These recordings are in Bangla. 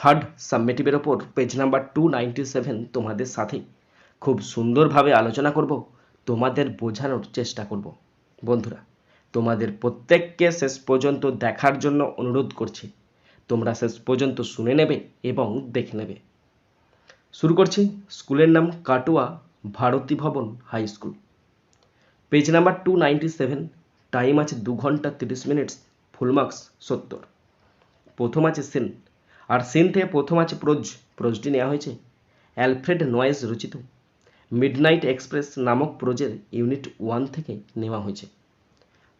থার্ড সাবমিটিভের ওপর page number two ninety seven তোমাদের সাথে। খুব সুন্দরভাবে আলোচনা করব, তোমাদের বোঝানোর চেষ্টা করব। বন্ধুরা, তোমাদের প্রত্যেককে শেষ পর্যন্ত দেখার জন্য অনুরোধ করছি। তোমরা শেষ পর্যন্ত শুনে নেবে এবং দেখে নেবে। শুরু করছি স্কুলের নাম Katua Bharati Bhavan high school. Page number two ninety seven time আছে দু ঘণ্টা তিরিশ মিনিটস ফুল মার্কস সত্তর। প্রথম আছে সেন আর সেন থেকে প্রথম আছে প্রোজ। প্রোজটি নেওয়া হয়েছে। অ্যালফ্রেড নয়েস রচিত। মিডনাইট এক্সপ্রেস নামক প্রোজের ইউনিট ওয়ান থেকে নেওয়া হয়েছে।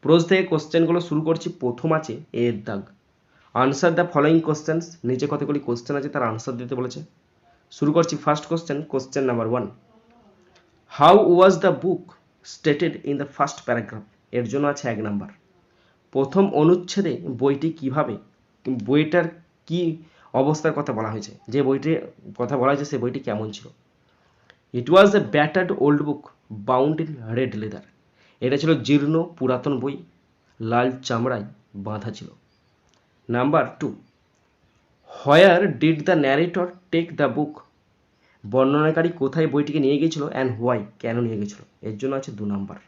প্রোজ থেকে কোশ্চেনগুলো শুরু করছি। প্রথম আছে এর দাগ। Answer the following questions. নিচে কতগুলি কোশ্চেন আছে তার আনসার দিতে বলেছে। শুরু করছি first question question number one. How was the book stated in the first paragraph? এর জন্য আছে এক নাম্বার। প্রথম অনুচ্ছেদে বইটি কীভাবে? বইটার কি অবস্থার কথা বলা হয়েছে। যে বইটির কথা বলা হয়েছে, সে বইটি কেমন ছিল? It was a battered old book bound in red leather এটা ছিল জীর্ণ পুরাতন বই, লাল চামড়ায় বাঁধা ছিল। Number two where did the narrator take the book বর্ণনাকারী কোথায় বইটিকে নিয়ে গিয়েছিল অ্যান্ড হোয়াই কেন নিয়ে গেছিল এর জন্য আছে দু number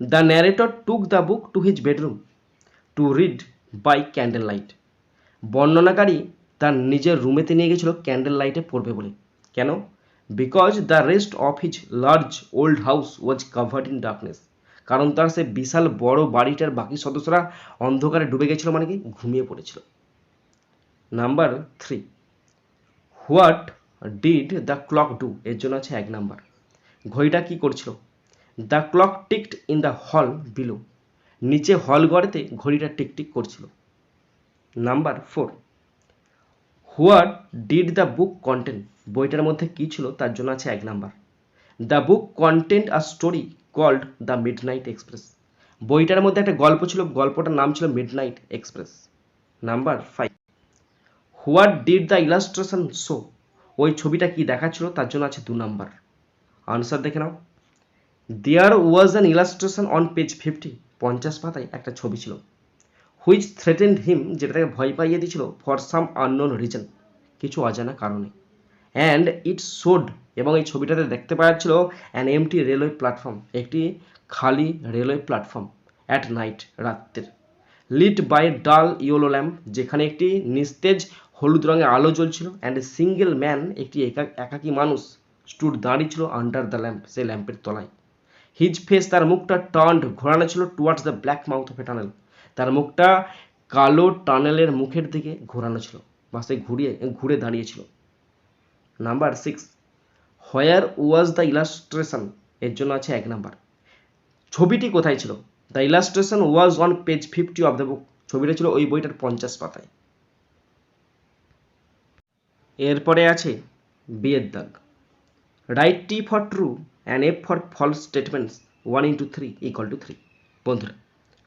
the narrator took the book to his bedroom to read by candle light বর্ণনাকারী তার নিজের রুমেতে নিয়ে গেছিল ক্যান্ডেল লাইটে পড়বে বলে। কেন? Because the rest of his large old house was covered in darkness কারণ তার সে বিশাল বড় বাড়িটার বাকি সদস্যরা অন্ধকারে ডুবে গেছিল মানে কি? ঘুমিয়ে পড়েছিল। Number three what did the clock do এর জন্য আছে এক নাম্বার ঘড়িটা কি করছিল? The clock ticked in the hall below নিচে হল গড়েতে ঘড়িটা টিকটিক করছিল। Number four what did the book content বইটার মধ্যে কী ছিল? তার জন্য আছে এক number the book content a story called the midnight express বইটার মধ্যে একটা গল্প ছিল। গল্পটার নাম ছিল midnight express number five what did the illustration show ওই ছবিটা কি দেখাচ্ছিল? তার জন্য আছে দু নাম্বার আনসার দেখে নাও। There was an illustration on page fifty পঞ্চাশ পাতায় একটা ছবি ছিল। হুইচ থ্রেটেন্ড হিম যেটা তাকে ভয় পাইয়ে দিয়েছিল ফর সাম আননোন রিজন কিছু অজানা কারণে। অ্যান্ড ইট শোড এবং এই ছবিটাতে দেখতে পাওয়া যাচ্ছিল অ্যান এমটি রেলওয়ে প্ল্যাটফর্ম একটি খালি রেলওয়ে প্ল্যাটফর্ম অ্যাট নাইট রাত্রের lit by dull yellow lamp যেখানে একটি নিস্তেজ হলুদ রঙের আলো জ্বলছিল অ্যান্ড এ সিঙ্গেল ম্যান একটি একা, একাকী মানুষ স্টুড দাঁড়িয়ে ছিল আন্ডার দ্য ল্যাম্প সেই ল্যাম্পের তলায়। হিজ ফেস তার মুখটা টার্ন ঘোরানো ছিল towards the black mouth of a tunnel তার মুখটা কালো টানেলের মুখের দিকে ঘোরানো ছিল, বা সে ঘুরিয়ে, ঘুরে দাঁড়িয়েছিল। Number six where was the illustration এর জন্য আছে এক নাম্বার ছবিটি কোথায় ছিল? The illustration was on page fifty of the book ছবিটা ছিল ওই বইটার পঞ্চাশ পাতায়। এরপরে আছে বিয়ের দাগ। Write T for true and F for false statements one into three equal two three বন্ধুরা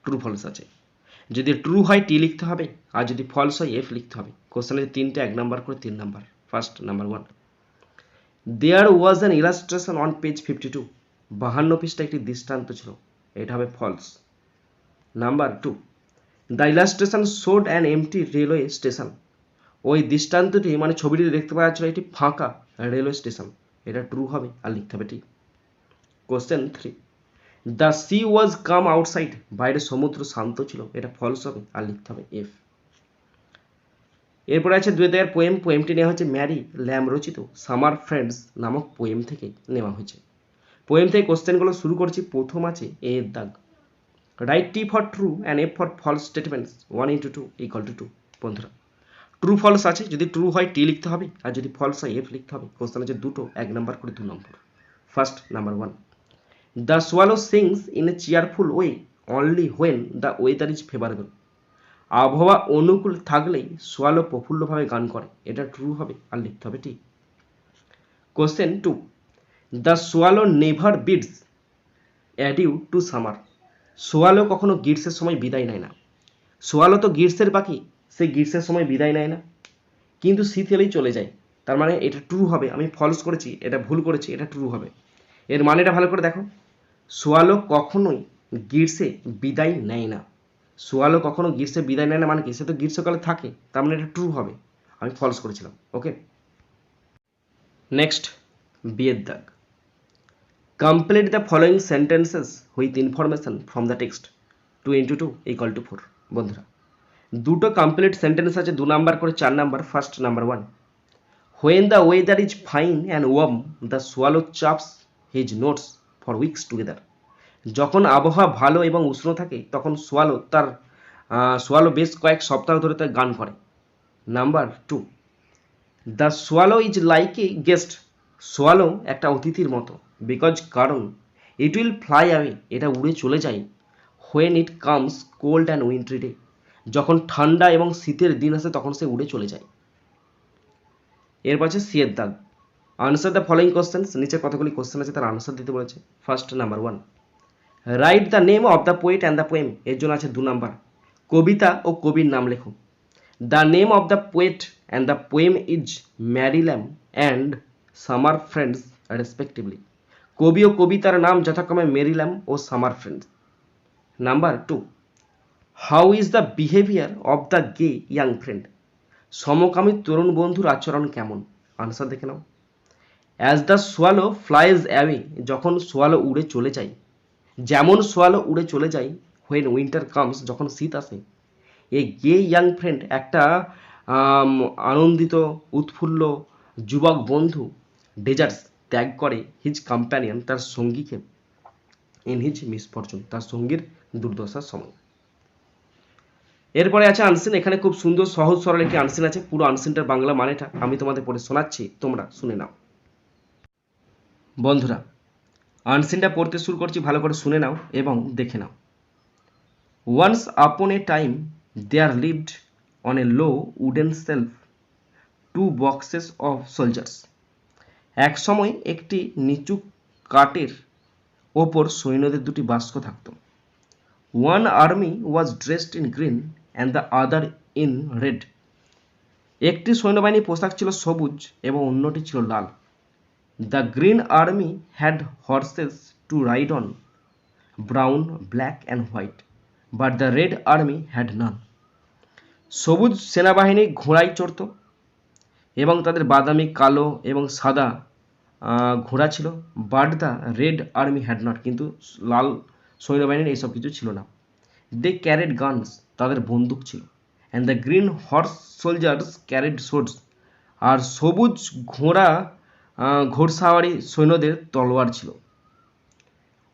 ট্রু ফলস আছে। যদি ট্রু হয় টি লিখতে হবে, আর যদি ফলস হয় এফ লিখতে হবে। কোশ্চেনে তিনটে, এক নাম্বার করে তিন number first number one there was an illustration on page fifty two বাহান্ন পৃষ্ঠা একটি দৃষ্টান্ত ছিল, এটা হবে false number two the illustration showed an empty railway station ওই দৃষ্টান্তটি মানে ছবিটিতে দেখতে পাওয়া যাচ্ছিল, এটি ফাঁকা রেলওয়ে স্টেশন এটা ট্রু হবে আর লিখতে হবে T question three the sea was calm outside বাইরে সমুদ্র শান্ত ছিল। এটা ফলস হবে আর লিখতে হবে এফ এরপরে আছে দুই দেয়ার পোয়েম পোয়েমটি নেওয়া হচ্ছে ম্যারি ল্যাম রচিত। সামার ফ্রেন্ডস নামক পোয়েম থেকে নেওয়া হয়েছে। পোয়েম থেকে কোশ্চেনগুলো শুরু করছি। প্রথম আছে এ এর দাগ write T for true and F for false statements one into two equal two two বন্ধুরা ট্রু ফলস আছে। যদি ট্রু হয় টি লিখতে হবে। আর যদি ফলস হয় এফ লিখতে হবে। কোশ্চেন আছে দুটো। এক নাম্বার করে দু নম্বর first number one the swallow sings in a cheerful way only when the weather is favourable আবহাওয়া অনুকূল থাকলেই সোয়ালো প্রফুল্লভাবে গান করে। এটা ট্রু হবে, আর লিখতে হবে ঠিক। Question two the swallow never bids adieu to summer swallow কখনো গ্রীষ্মের সময় বিদায় নেয় না। সোয়ালো তো গ্রীষ্মের পাখি সে গ্রীষ্মের সময় বিদায় নেয় না। কিন্তু শীত এলেই চলে যায়। তার মানে এটা ট্রু হবে। আমি ফলস করেছি, এটা ভুল করেছি, এটা ট্রু হবে। এর মানেটা ভালো করে দেখো। সোয়ালো কখনোই গ্রীষ্মে বিদায় নেয় না। সোয়ালো কখনো গ্রীষ্মে বিদায় নেয় না মানে কি সে তো গ্রীষ্মকালে থাকে, তার মানে এটা ট্রু হবে। আমি ফলস করেছিলাম ওকে নেক্সট বিয়ের দাগ। Complete the following sentences with information from the text two into two equal two four বন্ধুরা। দুটো কমপ্লিট সেন্টেন্স আছে, দু নাম্বার করে চার number first number one when the weather is fine and warm the swallow chaps his notes for weeks together যখন আবহাওয়া ভালো এবং উষ্ণ থাকে, তখন সোয়ালো তার সোয়ালো বেশ কয়েক সপ্তাহ ধরে তার গান করে। Number two the swallow is like a guest swallow একটা অতিথির মতো। বিকজ কারণ ইট উইল ফ্লাই অ্যাওয়ে এটা উড়ে চলে যায়। When it comes cold and wintry day যখন ঠান্ডা এবং শীতের দিন আসে, তখন সে উড়ে চলে যায়। এরপর আছে সিয়ের দাগ আনসার দ্য ফলোয়িং কোশ্চেন্স নিচে কতগুলি কোশ্চেন আছে তার আনসার দিতে বলেছে। First number one write the name of the poet and the poem এর জন্য আছে দু নাম্বার কবিতা ও কবির নাম লেখো। The name of the poet and the poem is Mary Lamb and summer friends respectively কবি ও কবিতার নাম যথাক্রমে Mary Lamb O summer friends number two how is the behaviour of the gay young friend সমকামী তরুণ বন্ধুর আচরণ কেমন? আনসার দেখে নাও। As the swallow flies away যখন সোয়ালো উড়ে চলে যায়, যেমন সোয়ালো উড়ে চলে যায় হোয়েন উইন্টার কামস যখন শীত আসে এ গে ইয়াং ফ্রেন্ড একটা আনন্দিত, উৎফুল্ল যুবক বন্ধু ডেজার্টস ত্যাগ করে হিজ কম্প্যানিয়ন তার সঙ্গীকে ইন হিজ মিসফরচুন তার সঙ্গীর দুর্দশার সময়। এরপরে আছে আনসিন এখানে খুব সুন্দর, সহজ, সরল একটি আনসিন আছে, পুরো আনসিনটার বাংলা মানেটা আমি তোমাদের পড়ে শোনাচ্ছি, তোমরা শুনে নাও। বন্ধুরা, আনসিনটা পড়তে শুরু করছি, ভালো করে শুনে নাও এবং দেখে নাও। Once upon a time there lived on a low wooden shelf two boxes of soldiers এক সময় একটি নিচু কাঠের ওপর সৈন্যদের দুটি বাস্ক থাকত। One army was dressed in green and the other in red একটি সৈন্যবাহিনীর পোশাক ছিল সবুজ এবং অন্যটি ছিল লাল। The green army had horses to ride on brown black and white but the red army had none সবুজ সেনাবাহিনী ঘোড়ায় চড়ত এবং তাদের বাদামি, কালো এবং সাদা ঘোড়া ছিল but the red army had not কিন্তু লাল সৈন্যবাহিনীর এইসব কিছু ছিল না। দে ক্যারেড গানস তাদের বন্দুক ছিল। And the green horse soldiers carried swords আর সবুজ ঘোড়া ঘোড়সাওয়ারি সৈন্যদের তলোয়ার ছিল।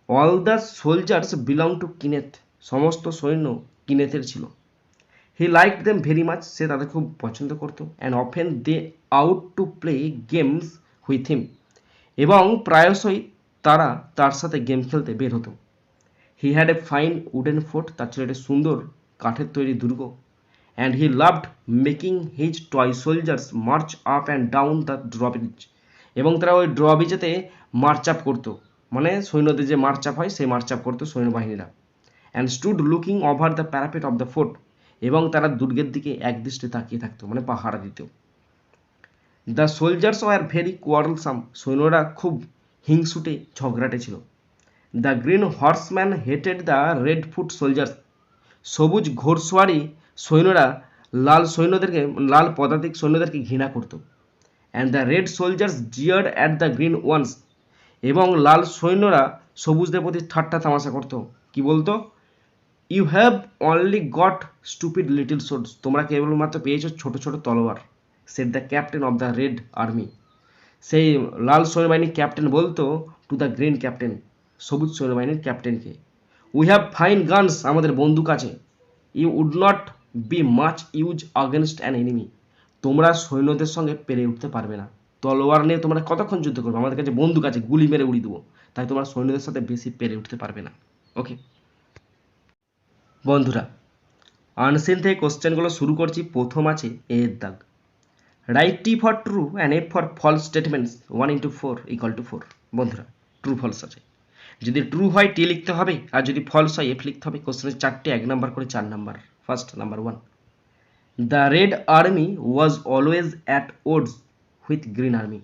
All the soldiers belong to Kenneth সমস্ত সৈন্য কিনেথের ছিল। He like them very much সে তাদের খুব পছন্দ করতো। And often they out to play games with him এবং প্রায়শই তারা তার সাথে গেম খেলতে বের হতো। He had a fine wooden fort তার ছিল একটি সুন্দর কাঠের তৈরি দুর্গ। And he loved making his toy soldiers march up and down the drawbridge এবং তারা ওই ড্রবিজেতে মার্চ আপ করতো। মানে সৈন্যদের যে মার্চ আপ হয়, সেই মার্চ আপ করতো সৈন্যবাহিনীরা। And stood looking over the parapet of the fort এবং তারা দুর্গের দিকে একদৃষ্টে তাকিয়ে থাকতো মানে পাহারা দিত। The soldiers are very quarrelsome সৈন্যরা খুব হিংসুটে ঝগড়াটে ছিল। The green horseman hated the red foot soldiers সবুজ ঘোড়সওয়ারি সৈন্যরা লাল সৈন্যদেরকে, লাল পদাতিক সৈন্যদেরকে ঘৃণা করত। And the red soldiers jeered at the green ones এবং লাল সৈন্যরা সবুজদের প্রতি ঠাট্টা তামাশা করত। কি বলতো? You have only got stupid little swords তোমরা কেবলমাত্র পেয়েছ? ছোট ছোট তলোয়ার। Said the captain of the red army সেই লাল সৈন্যবাহিনীর ক্যাপ্টেন বলতো টু দ্য গ্রিন ক্যাপ্টেন সবুজ সৈন্যবাহিনীর ক্যাপ্টেনকে উই হ্যাভ ফাইন গানস আমাদের বন্দুক আছে। You would not be much use against an enemy তোমরা সৈন্যদের সঙ্গে পেরে উঠতে পারবে না। তলোয়ার নিয়ে তোমরা কতক্ষণ যুদ্ধ করবে? আমাদের কাছে বন্দুক আছে, গুলি মেরে উড়িয়ে দেবো। তাই তোমরা সৈন্যদের সাথে বেশি পেরে উঠতে পারবে না। ওকে বন্ধুরা, আনসিন থেকে কোশ্চেনগুলো শুরু করছি। প্রথম আছে এ এর দাগ। Write T for true and F for false statements one into four equal to four বন্ধুরা ট্রু ফলস আছে। যদি ট্রু হয় টি লিখতে হবে, আর যদি ফলস হয় এফ লিখতে হবে কোশ্চেনের চারটে, এক নাম্বার করে চার number first number one the red army was always at odds with green army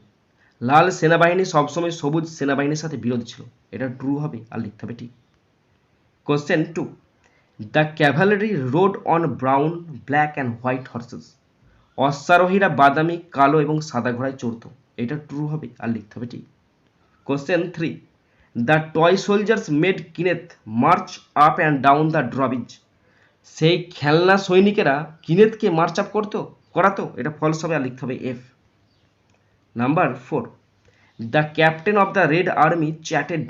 লাল সেনাবাহিনী সবসময় সবুজ সেনাবাহিনীর সাথে বিরোধ ছিল। এটা ট্রু হবে আর লিখতে হবে ঠিক। Question two the cavalry rode on brown black and white horses অশ্বারোহীরা বাদামি, কালো এবং সাদা ঘোড়ায় চড়তো। এটা ট্রু হবে আর লিখতে হবে ঠিক। Question three the toy soldiers made Kenneth march up and down the drawbridge সেই খেলনা সৈনিকেরা কিনেতকে মার্চ আপ করতো, করাতো, এটা ফলস হবে আর লিখতে হবে F number four the captain of the red army chatted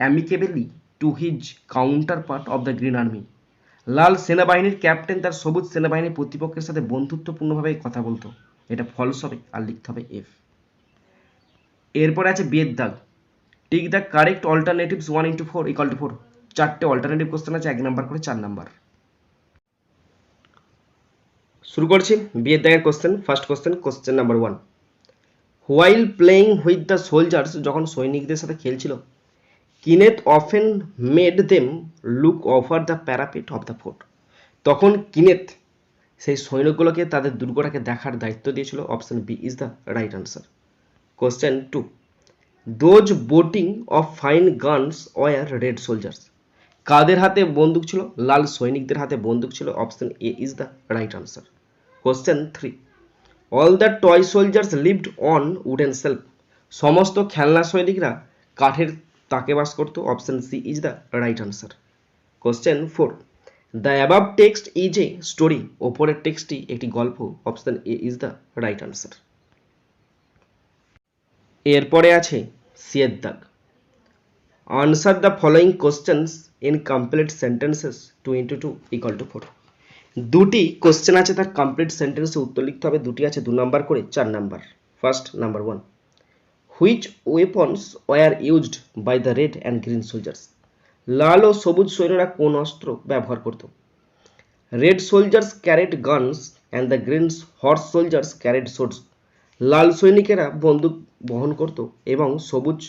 amicably to his counterpart of the green army লাল সেনাবাহিনীর ক্যাপ্টেন তার সবুজ সেনাবাহিনীর প্রতিপক্ষের সাথে বন্ধুত্বপূর্ণভাবে কথা বলতো। এটা ফলস হবে আর লিখতে হবে এফ এরপরে আছে বিয়ের দাগ tick the correct alternatives one into four equal to four চারটে অল্টারনেটিভ কোশ্চেন আছে, এক নাম্বার করে চার নাম্বার শুরু করছি। বিয়ের দাগের question first question question number one while playing with the soldiers যখন সৈনিকদের সাথে খেলছিল Kenneth often made them look over the parapet of the fort তখন কিনেথ সেই সৈনিকগুলোকে তাদের দুর্গটাকে দেখার দায়িত্ব দিয়েছিল। Option B is the right answer question two those boasting of fine guns were red soldiers কাদের হাতে বন্দুক ছিল? লাল সৈনিকদের হাতে বন্দুক ছিল। Option A is the right answer question three all the toy soldiers lived on wooden shelf সমস্ত খেলনা সৈনিকরা কাঠের তাকে বাস করতো। Option C is the right answer question four the above text is a story ওপরের টেক্সটটি একটি গল্প। Option A is the right answer এরপরে আছে সিয়ের দাগ answer the following questions in complete sentences two into two equal to four দুটি কোশ্চেন আছে, তার কমপ্লিট সেন্টেন্সে উত্তর লিখতে হবে। দুটি আছে, দু নাম্বার করে চার number first number one which weapons were used by the red and green soldiers লাল ও সবুজ সৈন্যরা কোন অস্ত্র ব্যবহার করত? Red soldiers carried guns and the green horse soldiers carried swords লাল সৈনিকেরা বন্দুক বহন করত এবং সবুজ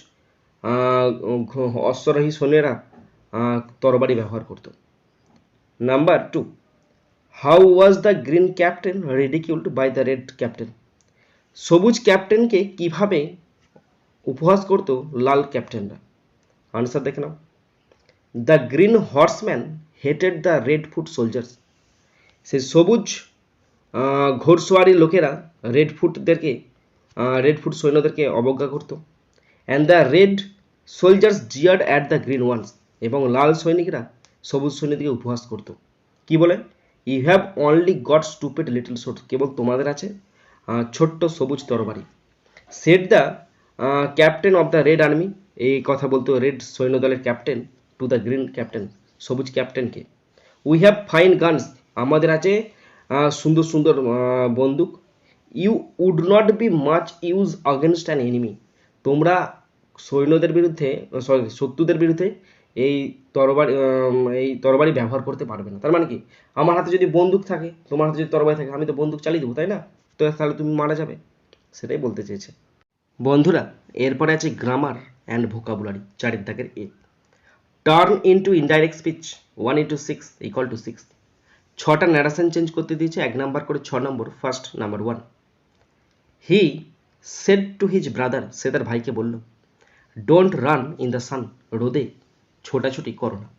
অশ্বারোহী সৈন্যরা তরবারি ব্যবহার করত। Number two how was the green captain ridiculed by the red captain সবুজ ক্যাপ্টেনকে কীভাবে উপহাস করতো লাল ক্যাপ্টেনরা আনসার দেখে নাও। The green horseman hated the red foot soldiers সে সবুজ আহ, ঘোড়সওয়ারি লোকেরা রেড ফুটদেরকে রেড ফুট সৈন্যদেরকে অবজ্ঞা করতো। And the red soldiers jeered at the green ones এবং লাল সৈনিকরা সবুজ সৈনিককে উপহাস করতো। কি বলে? You have only got stupid little swords কেবল তোমাদের আছে ছোট্ট সবুজ তরবারি। Said the captain of the red army এই কথা বলতো red সৈন্যদলের captain to the green captain সবুজ ক্যাপ্টেনকে উই হ্যাভ ফাইন গানস আমাদের আছে সুন্দর সুন্দর বন্দুক। You would not be much use against an enemy তোমরা সৈন্যদের বিরুদ্ধে সরি শত্রুদের বিরুদ্ধে এই তরবারি এই তরবারি ব্যবহার করতে পারবে না। তার মানে কি? আমার হাতে যদি বন্দুক থাকে, তোমার হাতে যদি তরবারি থাকে, আমি তো বন্দুক চালিয়ে দেবো, তাই না? তো তাহলে তুমি মারা যাবে। সেটাই বলতে চেয়েছে। বন্ধুরা, এরপরে আছে গ্রামার অ্যান্ড ভোকাবুলারি চারের দাগের A. Turn into indirect speech one into six equal to six ছটা ন্যারেশন চেঞ্জ করতে দিয়েছে, এক নাম্বার করে ছ নম্বর first number one he said to his brother সে তার ভাইকে বলল don't run in the sun রোদে ছোটাছুটি করো না।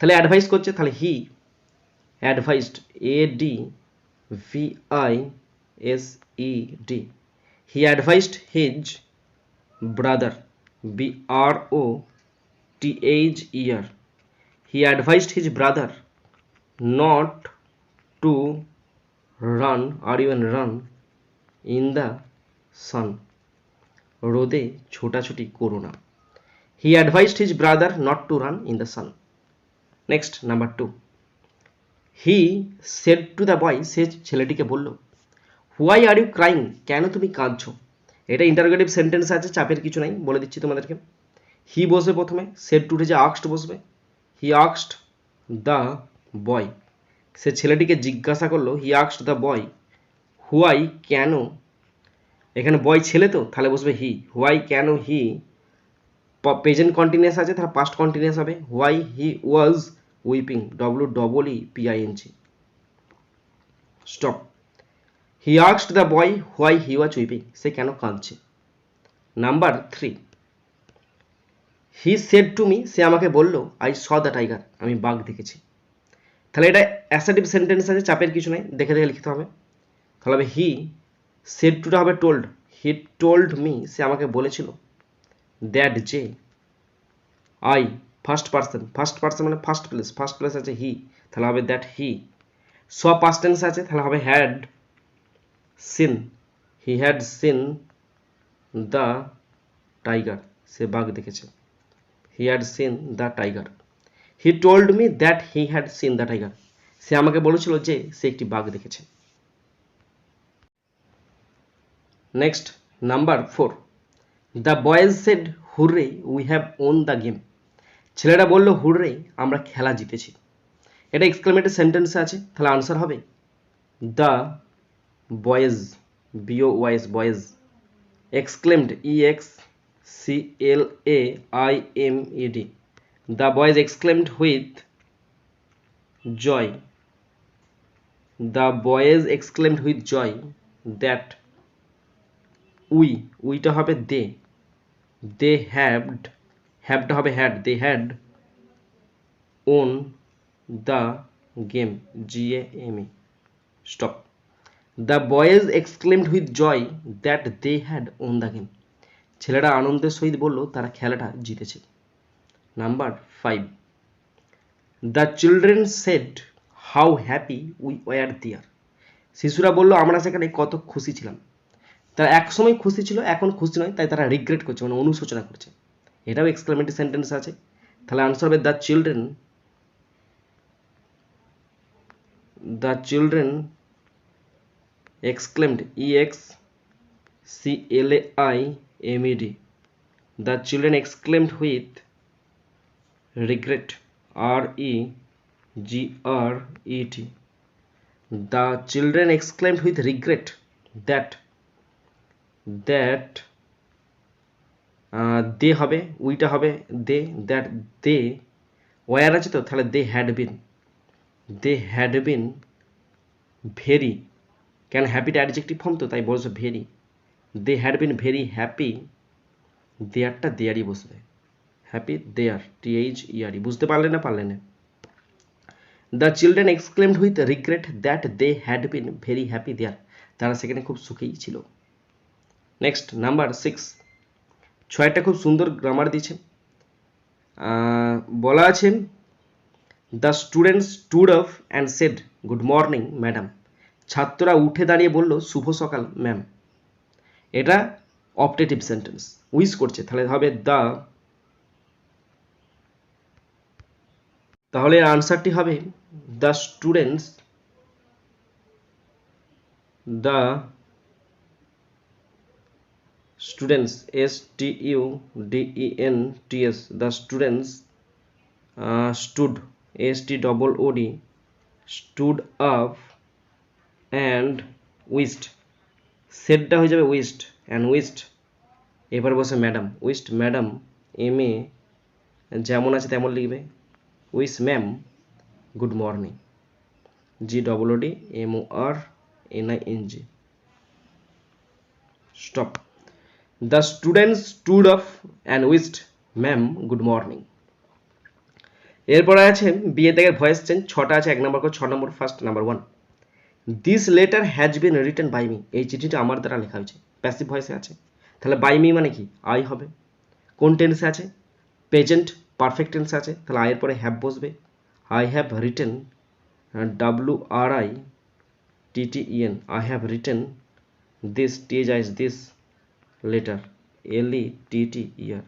তাহলে অ্যাডভাইস করছে, তাহলে he advised A D V I S E D he advised his brother B R O T H E R he advised his brother not to run, or even run in the sun রোদে ছোটাছুটি করো না। He advised his brother not to run in the sun next number two he said to the boy সে ছেলেটিকে বলল হোয়াই আর ইউ ক্রাইং কেন তুমি কাঁদছো? এটা ইন্টারোগেটিভ সেন্টেন্স আছে, চাপের কিছু নাই, বলে দিচ্ছি তোমাদেরকে। হি বসবে প্রথমে সেড টু উঠে যে আক্সড বসবে। হি আক্সড দ্য বয় সে ছেলেটিকে জিজ্ঞাসা করল হি আক্সড দ্য বয় হুয়াই কেন? এখানে বয় ছেলে তো, তাহলে বসবে হি হোয়াই কেন হি প্রেজেন্ট কন্টিনিউয়াস আছে, তাহলে পাস্ট কন্টিনিউয়াস হবে। Why he was weeping W double E PING stop he আক্সড the boy why he was weeping সে কেন কাঁদছে? Number three he said to me সে আমাকে বলল আই স দ্য টাইগার আমি বাঘ দেখেছি। তাহলে এটা অ্যাসাটিভ সেন্টেন্স আছে, চাপের কিছু নাই। দেখে দেখে লিখতে হবে। তাহলে হবে হি সেড টুটা হবে টোল্ড হি টোল্ড মি সে আমাকে বলেছিল। দ্যাট যে। I first person first person মানে ফার্স্ট প্লেস ফার্স্ট প্লেস আছে হি তাহলে হবে that he saw past tense আছে, তাহলে হবে had seen he had seen the tiger সে বাঘ দেখেছে। He had seen the tiger he told me that he had seen the tiger সে আমাকে বলেছিল যে সে একটি বাঘ দেখেছে। Next number four the boys said hurray we have won the game ছেলেরা বলল, হুররে, আমরা খেলা জিতেছি। এটা এক্সক্লেমেটেড সেন্টেন্স আছে, তাহলে আনসার হবে। The boys B O Y S boys exclaimed e x c l a i m e the boys exclaimed exclaimed joy the boys exclaimed exclaimed joy joy we উইটা হবে দে। দে হ্যাভড হ্যাভটা হবে had, they had won the game G A M E stop. The boys exclaimed with joy that they had won the game. ছেলেরা আনন্দের সহিত বলল, তারা খেলাটা জিতেছে। Number five. The children said, how happy we were there. শিশুরা বলল, আমরা সেখানে কত খুশি ছিলাম। তারা একসময় খুশি ছিল, এখন খুশি নয়, তাই তারা রিগ্রেট করছে মানে অনুশোচনা করছে। এটাও এক্সক্লামেটি সেন্টেন্স আছে। তাহলে আনসার হবে the children the children exclaimed E X C L A I M D the children exclaimed with regret R E G R E T the children exclaimed with regret that that they হবে, উইটা হবে দে দ্যাট দে ওয়ার আছে তো? তাহলে they had been they had been very কেন হ্যাপিটা অ্যাডজেক্টিভ ফর্ম তো? তাই বলছে very they had been very happy দেয়ারটা দেয়ারই বসবে। হ্যাপি দেয়ার টিএইচ ইয়ারি বুঝতে পারলে না পারলে না। The children exclaimed with regret that they had been very happy there তারা সেখানে খুব সুখেই ছিল। নেক্সট নাম্বার সিক্স ছয়টা খুব সুন্দর গ্রামার দিয়েছে। বলা আছে the student stood off and said good morning madam ছাত্ররা উঠে দাঁড়িয়ে বলল, শুভ সকাল ম্যাম এটা অপটেটিভ সেন্টেন্স উইস করছে। তাহলে হবে দ্য তাহলে আনসারটি হবে the students the students S T U D E N T S the students stood S T double O D stood up and wished সেটটা হয়ে যাবে উইস্ট অ্যান্ড উইস্ট এবার বসে madam wished madam M A যেমন আছে তেমন লিখবে। Wish ma'am good morning G double D M O R N I N G stop the students stood off and wished ma'am good morning এরপরে আছে বিয়ে থেকে ভয়েস চেঞ্জ ছটা আছে, এক নম্বর করে, ছ number first number one this letter has been written by me এই চিঠিটা আমার দ্বারা লেখা হয়েছে। প্যাসিভ ভয়েসে আছে। তাহলে বাই মি মানে কি? আই হবে। কোন টেন্সে আছে? প্রেজেন্ট পারফেক্ট টেন্সে আছে। তাহলে আয়ের পরে হ্যাভ বসবে। I have written W R I T T E N I have written this T H I S this letter L E T T E R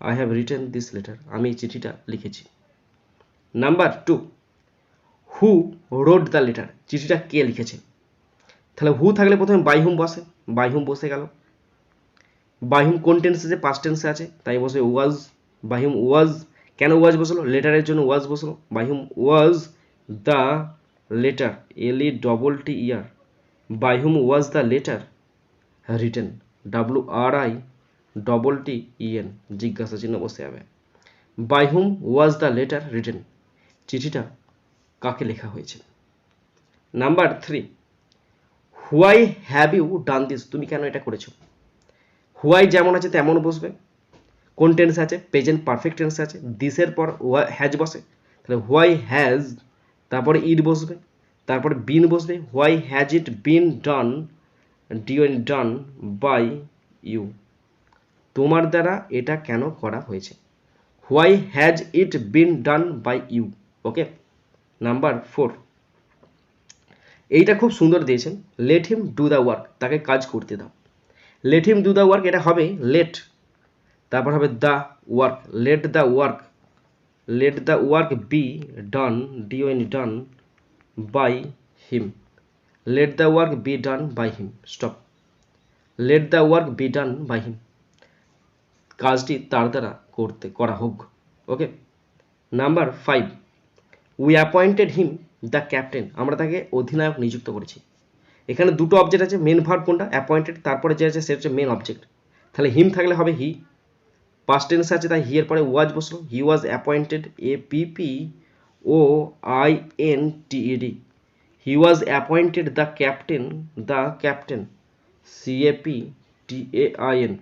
I have written this letter আমি এই চিঠিটা লিখেছি। Number two who wrote the letter চিঠিটা কে লিখেছে? তাহলে হু থাকলে প্রথমে বাই হুম বসে। বাই হুম বসে গেল। বাই হুম কোন টেন্সে আছে পাস্ট টেন্সে আছে। তাই বসে ওয়াজ বাই হুম ওয়াজ কেন ওয়াজ বসল? লেটারের জন্য ওয়াজ বসল। By whom was the letter L E double T E R by whom was the letter written W R I double T E N জিজ্ঞাসা চিহ্ন বসে যাবে। By whom was the letter written চিঠিটা কাকে লেখা হয়েছে? Number three why have you done this তুমি কেন এটা করেছ? হোয়াই যেমন আছে তেমন বসবে। কোন টেন্স আছে? প্রেজেন্ট পারফেক্ট টেন্স আছে। দিসের পর হ্যাজ বসে। তাহলে হোয়াই হ্যাজ তারপরে ইট বসবে। তারপরে বিন বসবে। Why has it been done D O N done by you তোমার দ্বারা এটা কেন করা হয়েছে? Why has it been done by you okay number four এইটা খুব সুন্দর দিয়েছেন। Let him do the work তাকে কাজ করতে দাও। Let him do the work এটা হবে লেট তারপর হবে the work let the work let the work be done D O N done by him let the work be done by him stop let the work be done by him কাজটি তার দ্বারা করতে, করা হোক। Okay number five we appointed him the captain আমরা তাকে অধিনায়ক নিযুক্ত করেছি। এখানে দুটো অবজেক্ট আছে মেন ভার্ব কোনটা? অ্যাপয়েন্টেড তারপরে যে আছে, সেটা হচ্ছে মেন অবজেক্ট তাহলে হিম থাকলে হবে হি পাস্ট টেন্স আছে, তাই হি এর পরে ওয়াজ বসল। He was appointed A P P O I N T E D he was appointed the captain the captain C A P T A I N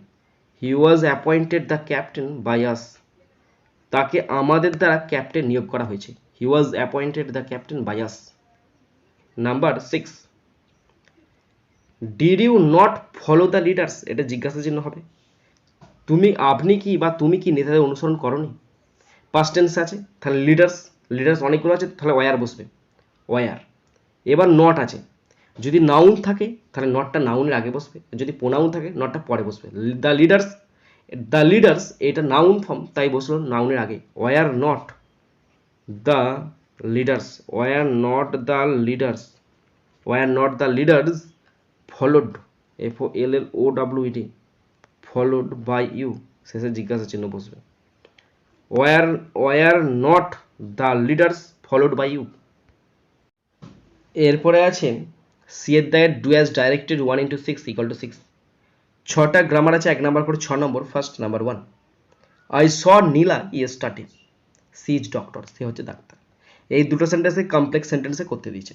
he was appointed the captain by us তাকে আমাদের দ্বারা ক্যাপ্টেন নিয়োগ করা হয়েছে। He was appointed the captain by us number six did you not follow the leaders এটা জিজ্ঞাসা চিহ্ন হবে। তুমি, আপনি কি বা তুমি কি নেতাদের অনুসরণ করনি? পাস্ট টেন্স আছে। তাহলে লিডার্স লিডার্স অনেকগুলো আছে। তাহলে ওয়ার বসবে। ওয়ার এবার নট আছে। যদি নাউন থাকে, তাহলে নটটা নাউনের আগে বসবে। যদি প্রোনাউন থাকে নটটা পরে বসবে। দ্য লিডার্স দ্য লিডার্স এটা নাউন ফর্ম তাই বসল নাউনের আগে। Were not the leaders were not the leaders were not the leaders followed F O L L O W followed by you শেষে জিজ্ঞাসা চিহ্ন বসবে। Were were not the leaders followed by you এরপরে আছে সিয়ের দায়ের do as directed one into six equal to six ছটা গ্রামার আছে, এক নাম্বার করে ছ number first number one I saw Nila ইয়ে স্টার্টে সি ইজ ডক্টর সে হচ্ছে ডাক্তার। এই দুটো সেন্টেন্সে কমপ্লেক্স সেন্টেন্সে করতে দিয়েছে।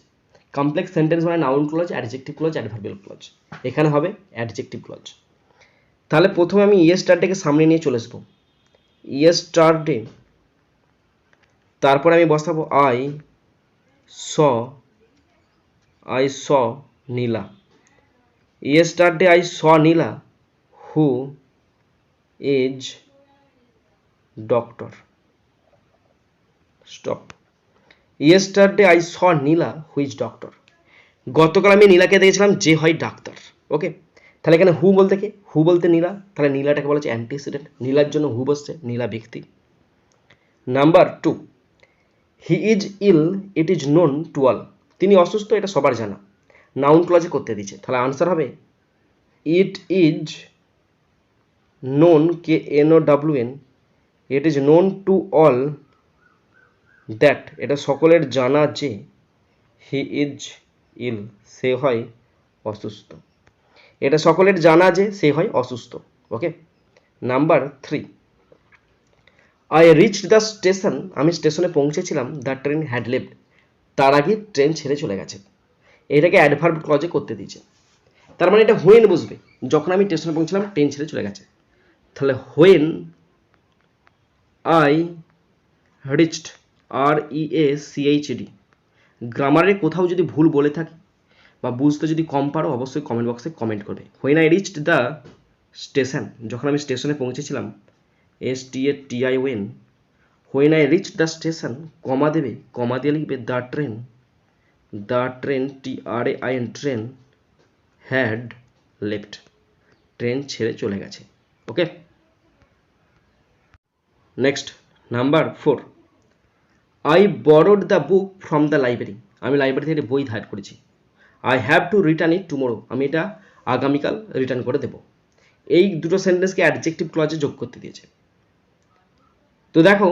কমপ্লেক্স সেন্টেন্স মানে noun clause adjective clause adverbial clause এখানে হবে অ্যাডজেক্টিভ ক্লজ তাহলে প্রথমে আমি ইয়ে স্টারডেকে সামনে নিয়ে চলে আসব। ইয়ে স্টারডে তারপরে আমি বসাবো I saw I saw Nila yesterday i saw nila, who is doctor. Stop. Yesterday i saw nila, who is doctor. গতকাল আমি নীলাকে দেখেছিলাম যে হয় ডাক্তার, ওকে? তাহলে এখানে হু বলতে কি? হু বলতে নীলা? তাহলে নীলাটাকে বলা হচ্ছে অ্যান্টিসিডেন্ট নীলার জন্য হু বসছে নীলা ব্যক্তি। Number two he is ill it is known to all তিনি অসুস্থ, এটা সবার জানা। নাউন ক্লজে করতে দিচ্ছে তাহলে আনসার হবে it is known K N O W N it is known to all that এটা সকলের জানা যে হি ইজ ইল সে হয় অসুস্থ। এটা সকলের জানা যে সে হয় অসুস্থ। Okay number three I reach the station আমি স্টেশনে পৌঁছেছিলাম দ্য ট্রেন হ্যাড লেফট তার আগে ট্রেন ছেড়ে চলে গেছে। এটাকে অ্যাডভার্ব ক্লজে করতে দিয়েছে। তার মানে এটা হোয়েন বুঝবে। যখন আমি স্টেশনে পৌঁছলাম ট্রেন ছেড়ে চলে গেছে। তাহলে when I reached R E A C H D গ্রামারে কোথাও যদি ভুল বলে থাকি বা বুঝতে যদি কম পারো, অবশ্যই কমেন্ট বক্সে কমেন্ট করবে। When I reached the station যখন আমি স্টেশনে পৌঁছেছিলাম S T A T I O N when I reach the station comma দেবে কমা দিয়ে লিখবে the train the train T R A I N train had left train ছেড়ে চলে গেছে okay next number four I borrowed the book from the library আমি লাইব্রেরি থেকে বই ধার করেছি। I have to return it tomorrow আমি এটা আগামীকাল রিটার্ন করে দেব। এই দুটো সেন্টেন্সকে অ্যাডজেক্টিভ ক্লজে যোগ করতে দিয়েছে। তো দেখো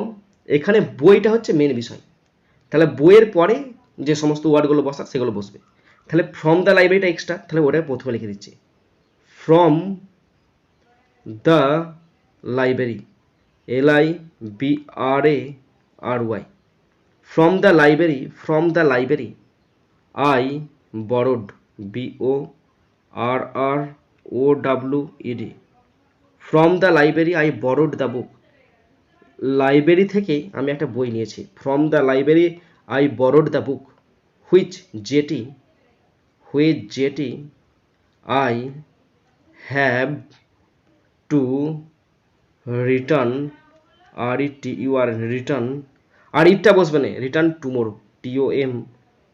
এখানে বইটা হচ্ছে মেন বিষয়। তাহলে বইয়ের পরে যে সমস্ত ওয়ার্ডগুলো বসার সেগুলো বসবে। তাহলে ফ্রম দ্য লাইব্রেরিটা এক্সট্রা তাহলে ওটা প্রথমে লিখে দিচ্ছি। From the library L I B R A R Y from the library from the library I borrowed B O R R O W E D from the library I borrowed the book library থেকে আমি একটা বই নিয়েছি। From the library I borrowed the book which যেটি হুইচ যেটি I have to return R E T U R return আর ইটটা বসবে না return tomorrow T O M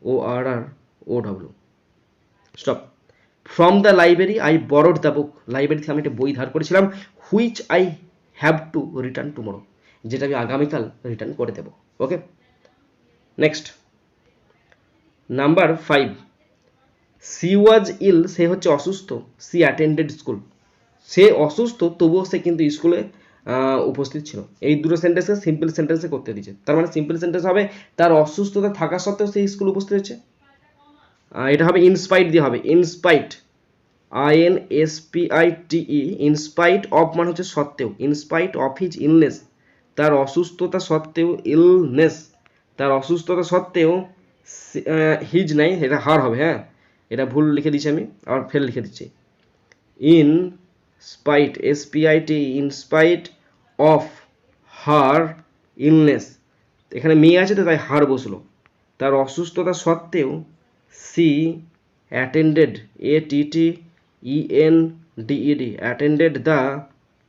O R R O W stop from the library I borrowed the book library থেকে আমি একটা বই ধার করেছিলাম which I have to return tomorrow যেটা আমি আগামীকাল রিটার্ন করে দেবো। Okay next number five she was ill সে হচ্ছে অসুস্থ, সি অ্যাটেন্ডেড স্কুল সে অসুস্থ, তবুও সে কিন্তু স্কুলে উপস্থিত ছিল। এই দুটো সেন্টেন্সকে সিম্পল সেন্টেন্সে করতে দিচ্ছে তার মানে সিম্পল সেন্টেন্স হবে, তার অসুস্থতা থাকা সত্ত্বেও সে স্কুল উপস্থিত হচ্ছে এটা হবে ইনস্পাইট দিয়ে হবে। In spite I N S P I T E in spite of মানে হচ্ছে সত্ত্বেও। ইনস্পাইট অফ হিজ ইলনেস তার অসুস্থতা সত্ত্বেও ইলনেস তার অসুস্থতা সত্ত্বেও হিজ নাই, এটা হার হবে হ্যাঁ? এটা ভুল লিখে দিচ্ছি আমি, আবার ফেল লিখে দিচ্ছি। In spite S P I T in spite of her illness এখানে মেয়ে আছে তো, তাই হার বসল। তার অসুস্থতা সত্ত্বেও she attended A T T E D E D attended the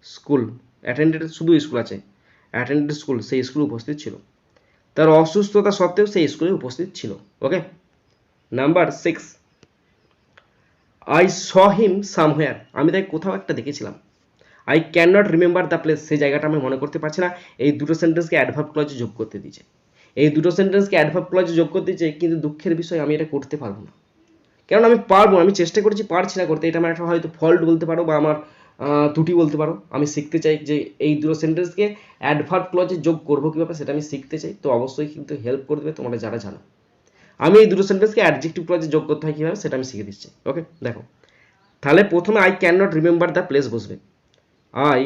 school attended শুধু স্কুল আছে। অ্যাটেন্ডেড স্কুল সেই স্কুলে উপস্থিত ছিল। তার অসুস্থতা সত্ত্বেও সেই স্কুলে উপস্থিত ছিল okay number six I saw him somewhere আমি তাই কোথাও একটা দেখেছিলাম। I can not remember the place সেই জায়গাটা আমি মনে করতে পারছি না। এই দুটো সেন্টেন্সকে অ্যাডভার্ব ক্লজে যোগ করতে দিয়েছে। এই দুটো সেন্টেন্সকে অ্যাডভার্ব ক্লজে যোগ করতে দিয়েছে, কিন্তু দুঃখের বিষয় আমি এটা করতে পারব না। কেন আমি পারব, আমি চেষ্টা করেছি, পারছি না করতে। এটা আমার একটা হয়তো ফল্ট বলতে পারো বা আমার ত্রুটি বলতে পারো। আমি শিখতে চাই যে এই দুটো সেন্টেন্সকে অ্যাডভার্ব ক্লজে যোগ করব কীভাবে সেটা আমি শিখতে চাই। তো অবশ্যই কিন্তু হেল্প করে দেবে তোমরা যারা জানো। আমি এই দুটো সেন্টেন্সকে অ্যাডজেক্টিভ ক্লজে যোগ করতে হয় কীভাবে সেটা আমি শিখে দিচ্ছি। ওকে দেখো। তাহলে প্রথমে I can not remember the place বসবে। I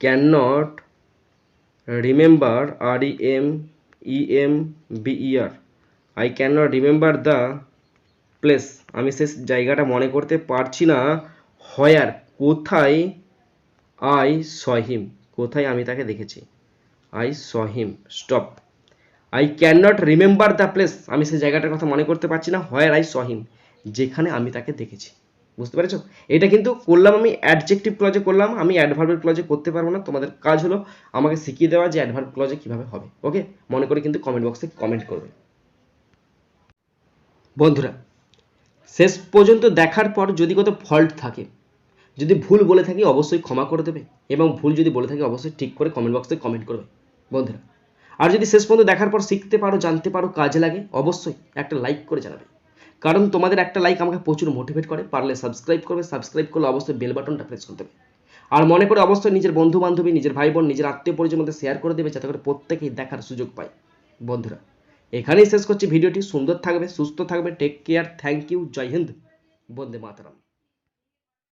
can not remember R E M E M B R I can not remember the place আমি সে জায়গাটা মনে করতে পারছি না। হয়ার, কোথায় আই সহিম? কোথায় আমি তাকে দেখেছি? I saw him stop I can not remember the place আমি সেই জায়গাটার কথা মনে করতে পারছি না। হোয়ার, আই সহিম, যেখানে আমি তাকে দেখেছি। বুঝতে পেরেছ? এটা কিন্তু করলাম আমি অ্যাডজেক্টিভ ক্লজে করলাম। আমি অ্যাডভার্বের ক্লজে করতে পারব না। তোমাদের কাজ হলো আমাকে শিখিয়ে দেওয়া যে অ্যাডভার্ব ক্লজে কীভাবে হবে। ওকে মনে করে কিন্তু কমেন্ট বক্সে কমেন্ট করবে। বন্ধুরা, শেষ পর্যন্ত দেখার পর যদি কত ফল্ট থাকে যদি ভুল বলে থাকি অবশ্যই ক্ষমা করে দেবে এবং ভুল যদি বলে থাকি অবশ্যই ঠিক করে কমেন্ট বক্সে কমেন্ট করবে, বন্ধুরা। আর যদি শেষ পর্যন্ত দেখার পর শিখতে পারো, জানতে পারো, কাজে লাগে, অবশ্যই একটা লাইক করে জানাবে। কারণ তোমাদের একটা লাইক আমাকে প্রচুর মোটিভেট করে, পারলে সাবস্ক্রাইব করবে সাবস্ক্রাইব করলে অবশ্যই বেল বাটনটা প্রেস করে দেবে আর মনে করে অবশ্যই নিজের বন্ধু বান্ধবী নিজের ভাই বোন নিজের আত্মীয় পরিচয়ের মধ্যে শেয়ার করে দেবে, যাতে করে প্রত্যেকেই দেখার সুযোগ পায়। বন্ধুরা, এখানেই শেষ করছি ভিডিওটি, সুন্দর থাকবে, সুস্থ থাকবে টেক কেয়ার থ্যাংক ইউ জয় হিন্দ, বন্দে মাতারাম।